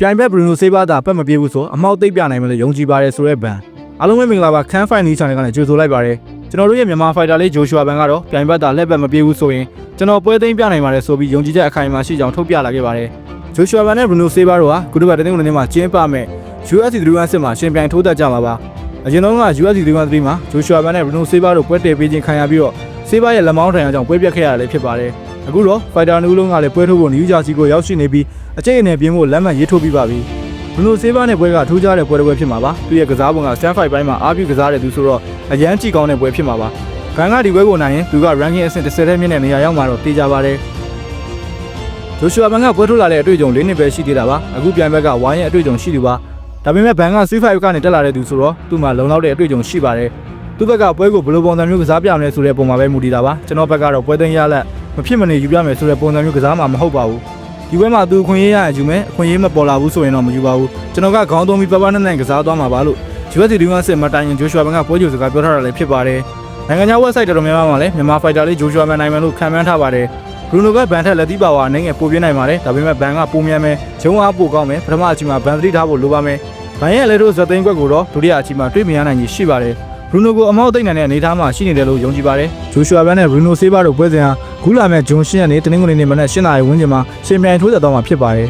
ပြိုင်ဘက်ဘရူနိုဆေးဘာသာပတ်မပြေဘူးဆိုအမောက်သိပ်ပြနိုင်မယ်လို့ယုံကြည်ပါတယ်ဆိုတဲ့ဘန်အားလုံးပဲမင်္ဂလာပါခန်းဖိုင်နီချန်နယ်ကနေကြိုဆိုလိုက်ပါတယ်ကျွန်တော်တို့ရဲ့မြန်မာဖိုက်တာလေးဂျိုရှွာဘန်ကတော့ပြိုင်ဘက်သာလက်ပတ်မပြေဘူးဆိုရင်ကျွန်တော်ပွဲသိမ်းပြနိုင်ပါတယ်ဆိုပြီးယုံကြည်ချက်အခိုင်အမာရှိကြောင်းထုတ်ပြလာခဲ့ပါတယ်ဂျိုရှွာဘန်နဲ့ဘရူနိုဆေးဘာတို့ဟာကုတ္တဘတ်တင်းကုန်းနေမှာကျင်းပမဲ့ UFC 316မှာရှင်ပြိုင်ထိုးသက်ကြမှာပါအရင်တော့က UFC 313မှာဂျိုရှွာဘန်နဲ့ဘရူနိုဆေးဘာတို့ပွဲတည်ပေးခြင်းခံရပြီးတော့ဆေးဘာရဲ့လက်မောင်းထိုင်အောင်ကြောင့်ပွဲပြတ်ခဲ့ရတာလည်းဖြစ်ပါတယ် အခုတော့ဖိုက်တာနူးလုံးကလည်းပွဲထိုးဖို့နယူးဂျာစီကိုရောက်ရှိနေပြီးအကျိတ်အနေပြင်းဖို့လက်မှတ်ရေးထိုးပြီးပါပြီဘရူနိုဆေးဘာနဲ့ပွဲကထူးခြားတဲ့ပွဲတစ်ပွဲဖြစ်မှာပါသူရဲ့ကစားပုံက stand fight ဘိုင်းမှာအားပြုကစားတဲ့သူဆိုတော့အရန်ကြည့်ကောင်းတဲ့ပွဲဖြစ်မှာပါဘန်ကဒီပွဲကိုနိုင်ရင်သူက ranking အဆင့်30ထဲမြင့်တဲ့နေရာရောက်မှာတော့တေးကြပါတယ်ဂျိုရှူအာဘန်ကပွဲထုတ်လာတဲ့အတွေ့အကြုံ၄နှစ်ပဲရှိသေးတာပါအခုပြိုင်ဘက်ကဝိုင်းရဲ့အတွေ့အကြုံရှိသူပါဒါပေမဲ့ဘန်က C5 ကနေတက်လာတဲ့သူဆိုတော့သူ့မှာလုံလောက်တဲ့အတွေ့အကြုံရှိပါတယ်သူ့ဘက်ကပွဲကိုဘယ်လိုပုံစံမျိုးကစားပြမလဲဆိုတဲ့ပုံမှာပဲမူတည်တာပါကျွန်တော်ဘက်ကတော့ပွဲသိမ်းရလက် မဖြစ်မနေယူပြမယ်ဆိုတဲ့ပုံစံမျိုးကစားမှာမဟုတ်ပါဘူးဒီဘက်မှာသူအခွင့်အရေးရရင်ယူမယ်အခွင့်အရေးမပေါ်လာဘူးဆိုရင်တော့မယူပါဘူးကျွန်တော်ကခေါင်းသုံးပြီးပပနဲ့နဲ့ကစားသွားမှာပါလို့ UFC ဒီမှာစစ်မတိုင်ရင်ဂျိုရှွာဘန်ကပွဲကြိုစကားပြောထားတာလည်းဖြစ်ပါတယ်နိုင်ငံခြား website တော်တော်များများမှာလည်းမြန်မာဖိုက်တာလေးဂျိုရှွာဘန်နိုင်မယ်လို့ခံမှန်းထားပါတယ်ဘရူနိုကဘန်ထက်လက်သီးပါဝါအနေငယ်ပိုပြင်းနိုင်ပါတယ်ဒါပေမဲ့ဘန်ကပိုမြန်မယ်ဂျုံအားပိုကောင်းမယ်ပထမအချိန်မှာဘန်သတိထားဖို့လိုပါမယ်ဘန်ရဲ့လက်တို့ဇက်သိန်းကွက်ကိုတော့ဒုတိယအချိန်မှာတွေ့မြင်ရနိုင်ကြီးရှိပါတယ် ဘရူနိုကိုအမောက်သိမ့်နိုင်တဲ့အနေအထားမှာရှိနေတယ်လို့ယုံကြည်ပါတယ်ဂျိုရှွာဘန်နဲ့ဘရူနိုဆေးဘာတို့ပွဲစဉ်ဟာခုလာမဲ့ဂျွန်ရှင်းရက်နေ့တနင်္ဂနွေနေ့မနက်၈နာရီဝန်းကျင်မှာရှင်ပြိုင်ထိုးသက်သွားမှာဖြစ်ပါတယ်